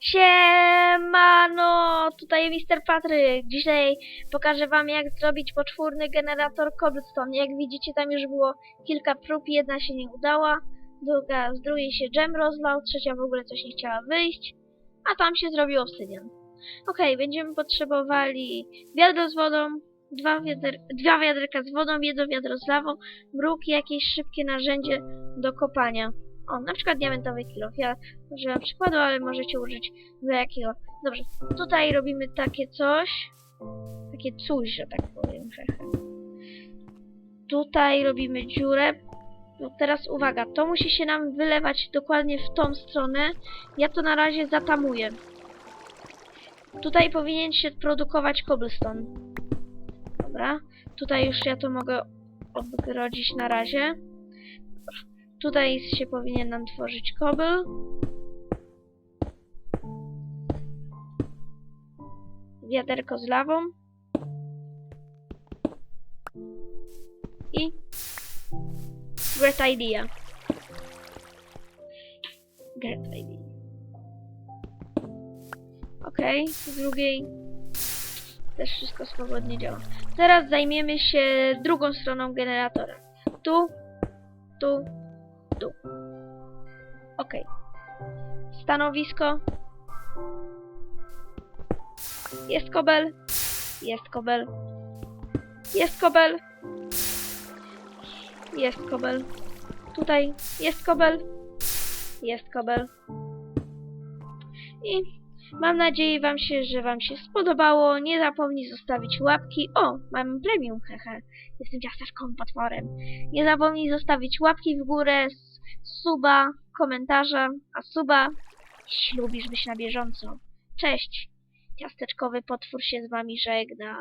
Siemano, tutaj Mister Patryk. Dzisiaj pokażę wam jak zrobić poczwórny generator cobblestone. Jak widzicie tam już było kilka prób, jedna się nie udała, druga, z drugiej się gem rozlał, trzecia w ogóle coś nie chciała wyjść, a tam się zrobił obsydian. Okej, będziemy potrzebowali wiadro z wodą, dwa, wiader, dwa wiaderka z wodą, jedno wiadro z lawą, mruk i jakieś szybkie narzędzie do kopania. O, na przykład diamentowy kilof. Ja używam przykładu, ale możecie użyć dla jakiego. Dobrze, tutaj robimy takie coś. Takie coś, że tak powiem. Tutaj robimy dziurę. No teraz uwaga, to musi się nam wylewać dokładnie w tą stronę. Ja to na razie zatamuję. Tutaj powinien się produkować cobblestone. Dobra, tutaj już ja to mogę odgrodzić na razie. Tutaj się powinien nam tworzyć kobyl. Wiaderko z lawą. I Great idea. Great idea. Okej, z drugiej też wszystko swobodnie działa. Teraz zajmiemy się drugą stroną generatora. Tu, tu, tu. Ok. Stanowisko. Jest kobel. Jest kobel. Jest kobel. Jest kobel. Tutaj jest kobel. Jest kobel. I mam nadzieję wam się, że wam się spodobało. Nie zapomnij zostawić łapki. O, mam premium, hehe. Jestem ciasteczkowym potworem. Nie zapomnij zostawić łapki w górę, suba, komentarza, a suba, jeśli lubisz być na bieżąco. Cześć! Ciasteczkowy potwór się z wami żegna.